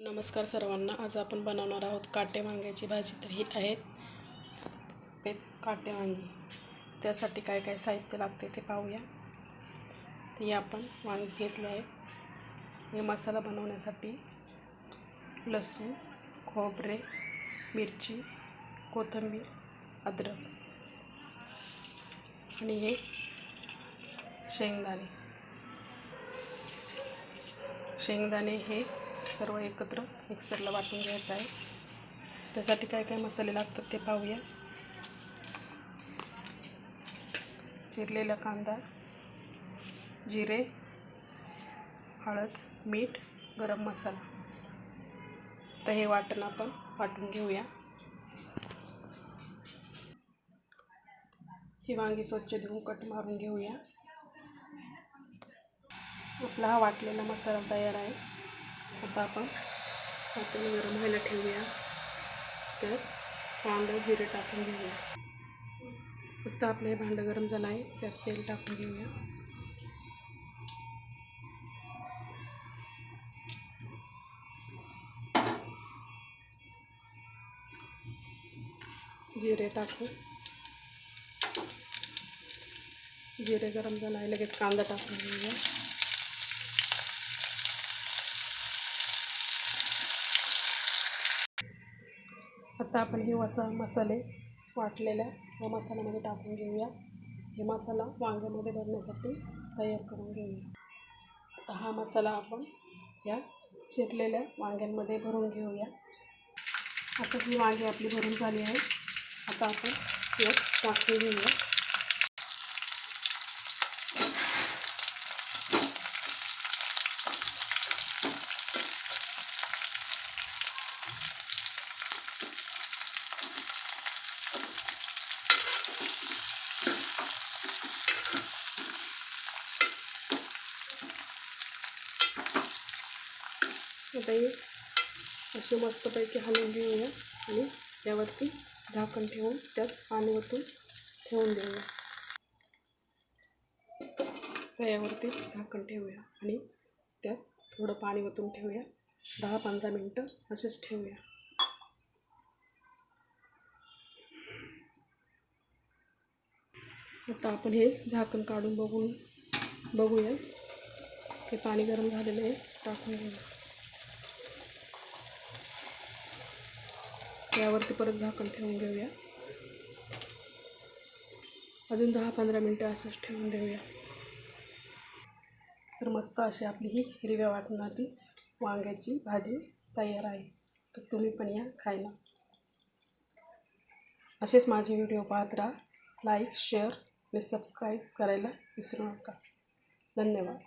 नमस्कार सर्वांना. आज आपण बनवणार आहोत काटे वांग्याची भाजी तर ही आहेत सफेद काटे वांगी. त्यासाठी काय काय साहित्य लागते ते पाहूया. ते आपण वांगी घेतले आहे. हे मसाला बनवण्यासाठी लसूण खोबरे मिरची कोथिंबीर अद्रक आणि हे शेंगदाणे. शेंगदाणे हे सर्व एकत्र मिक्सरला वाटून घ्यायचं आहे. त्यासाठी काय काय मसाले लागतात ते पाहूया. चिरलेला कांदा जिरे हळद मीठ गरम मसाला. तर हे वाटण आपण वाटून घेऊया. ही वांगी स्वच्छ धुवून कट मारून घेऊया. आपला हा वाटलेला मसाला तयार आहे. आता आपण पातेल गरम व्हायला ठेवूया. तर कांदा जिरे टाकून घेऊया. फक्त आपलं हे भांडं गरम झालं आहे त्यात तेल टाकून घेऊया. जिरे टाकू. जिरे गरम झालं आहे लगेच कांदा टाकून घेऊया. आता आपण हे वसा मसाले वाटलेल्या या मसाल्यामध्ये टाकून घेऊया. हे मसाला वांग्यामध्ये भरण्यासाठी तयार करून घेऊया. आता हा मसाला आपण या चिरलेल्या वांग्यांमध्ये भरून घेऊया. आता ही वांगी आपली भरून झाली आहे. आता आपण हे टाकून घेऊया. आता हे असे मस्तपैकी हलवून घेऊया आणि त्यावरती झाकण ठेवून त्यात पाणी ओतून ठेवून देऊया. त्यावरती झाकण ठेवूया आणि त्यात थोडं पाणी ओतून ठेवूया. दहा पंधरा मिनटं असेच ठेवूया. आता आपण हे झाकण काढून बघून बघूया. ते पाणी गरम झालेलं आहे टाकून घेऊया. यावरती परत झाकण ठेवून घेऊया अजून दहा पंधरा मिनटं असंच ठेवून देऊया. तर मस्त अशी आपली ही हिरव्या वाटणारी वांग्याची भाजी तयार आहे. तर तुम्ही पण या खायला. असेच माझे व्हिडिओ पाहत राहा. लाईक शेअर आणि सबस्क्राईब करायला विसरू नका. धन्यवाद.